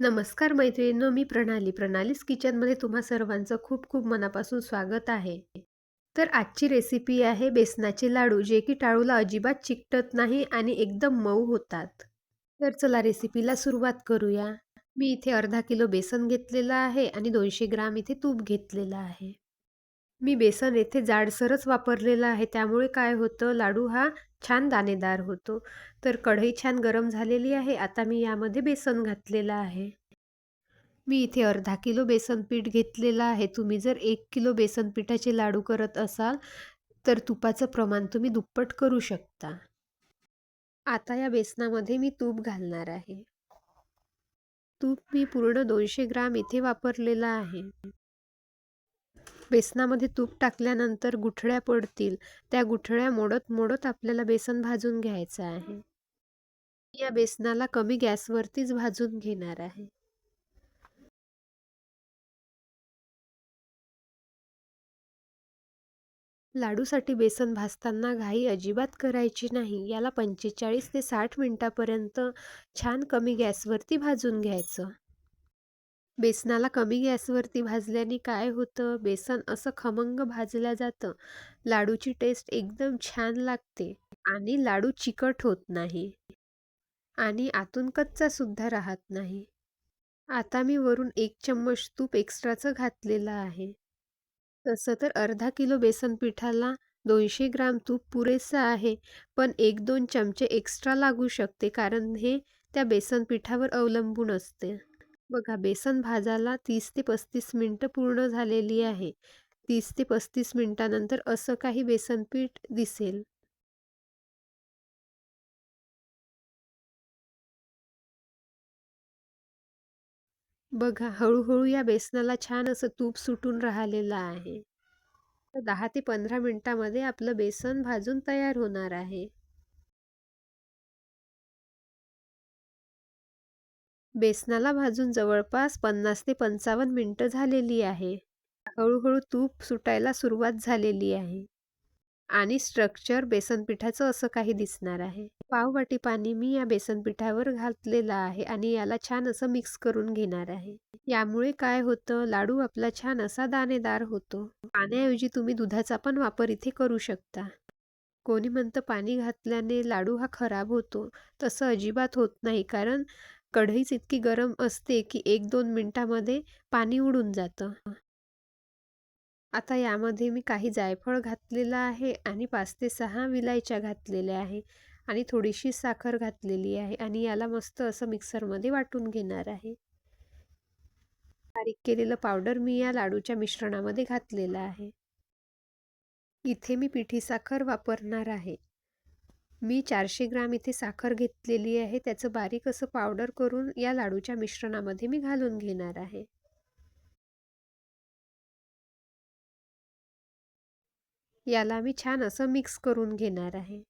नमस्कार मैत्रिणींनो, मी प्रणाली. प्रणालीस किचनमध्ये तुम्हा सर्वांचं खूप खूप मनापासून स्वागत आहे. तर आजची रेसिपी आहे बेसनाचे लाडू, जे की टाळूला अजिबात चिकटत नाही आणि एकदम मऊ होतात. तर चला रेसिपीला सुरुवात करूया. मी इथे अर्धा किलो बेसन घेतलेलं आहे आणि दोनशे ग्राम इथे तूप घेतलेलं आहे. मी बेसन येथे जाडसरच वापरलेलं आहे, त्यामुळे काय होतं लाडू हा छान दाणेदार होतो. तर कढई छान गरम झालेली आहे. आता मी यामध्ये बेसन घातलेलं आहे. मी इथे अर्धा किलो बेसन पीठ घेतलेलं आहे. तुम्ही जर एक किलो बेसन पिठाचे लाडू करत असाल, तर तुपाचं प्रमाण तुम्ही दुप्पट करू शकता. आता या बेसनामध्ये मी तूप घालणार आहे. तूप मी पूर्ण दोनशे ग्राम इथे वापरलेलं आहे. बेसनामध्ये तूप टाकल्यानंतर गुठळ्या पडतील. त्या गुठळ्या मोडत मोडत आपल्याला बेसन भाजून घ्यायचं आहे. या बेसनाला कमी गॅसवरतीच भाजून घेणार आहे. लाडूसाठी बेसन भाजताना घाई अजिबात करायची नाही. याला 45 ते साठ मिनिटापर्यंत छान कमी गॅसवरती भाजून घ्यायचं. बेसनाला कमी गॅसवरती भाजल्याने काय होतं, बेसन असं खमंग भाजलं जातं. लाडूची टेस्ट एकदम छान लागते आणि लाडू चिकट होत नाही आणि आतून कच्चा सुद्धा राहत नाही. आता मी वरून एक चम्मच तूप एक्स्ट्राचं घातलेलं आहे. तसं तर अर्धा किलो बेसन पिठाला दोनशे ग्राम तूप पुरेसं आहे, पण एक दोन चमचे एक्स्ट्रा लागू शकते, कारण हे त्या बेसन पिठावर अवलंबून असते. बघा बेसन भाजायला तीस ते पस्तीस मिनटं पूर्ण झालेली आहे. तीस ते पस्तीस मिनटानंतर असं काही बेसन पीठ दिसेल. बघा हळूहळू या बेसनाला छान असं तूप सुटून राहिलेलं आहे. तर 10 ते पंधरा मिनटामध्ये आपलं बेसन भाजून तयार होणार आहे. बेसनाला भाजून जवळपास 50 ते पंचावन्न मिनटं झालेली आहे. हळूहळू तूप सुटायला सुरुवात झालेली आहे आणि स्ट्रक्चर बेसनपिठाचं असं काही दिसणार आहे. पाववाटी पाणी मी या बेसनपिठावर घातलेलं आहे आणि याला छान असं मिक्स करून घेणार आहे. यामुळे काय होतं, लाडू आपला छान असा दाणेदार होतो. पाण्याऐवजी तुम्ही दुधाचा पण वापर इथे करू शकता. कोणी म्हणतं पाणी घातल्याने लाडू हा खराब होतो. तसं अजिबात होत नाही, कारण कढईच इतकी गरम असते की एक दोन मिनटामध्ये पाणी उडून जातं. आता यामध्ये मी काही जायफळ घातलेलं आहे आणि पाच ते सहा विलायच्या घातलेल्या आहे आणि थोडीशी साखर घातलेली आहे आणि याला मस्त असं मिक्सरमध्ये वाटून घेणार आहे. बारीक केलेलं पावडर मी या लाडूच्या मिश्रणामध्ये घातलेलं आहे. इथे मी पिठी साखर वापरणार आहे. मी चारशे ग्राम इथे साखर घेतलेली आहे. त्याचं बारीक असं पावडर करून या लाडूच्या मिश्रणामध्ये मी घालून घेणार आहे. याला मी छान असं मिक्स करून घेणार आहे.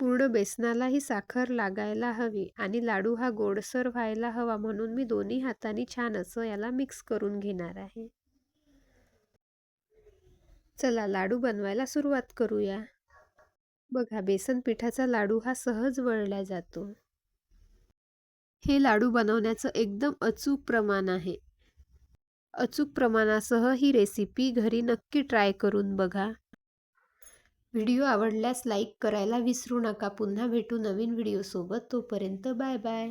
पूर्ण बेसनाला ही साखर लागायला हवी आणि लाडू हा गोडसर व्हायला हवा, म्हणून मी दोन्ही हातांनी छान असं याला मिक्स करून घेणार आहे. चला लाडू बनवायला सुरुवात करूया. बघा बेसन पिठाचा लाडू हा सहज वळला जातो. हे लाडू बनवण्याचं एकदम अचूक प्रमाण आहे. अचूक प्रमाणासह ही रेसिपी घरी नक्की ट्राय करून बघा. व्हिडिओ आवडल्यास लाईक करायला विसरू नका. पुन्हा भेटू नवीन व्हिडिओसोबत. तोपर्यंत बाय बाय.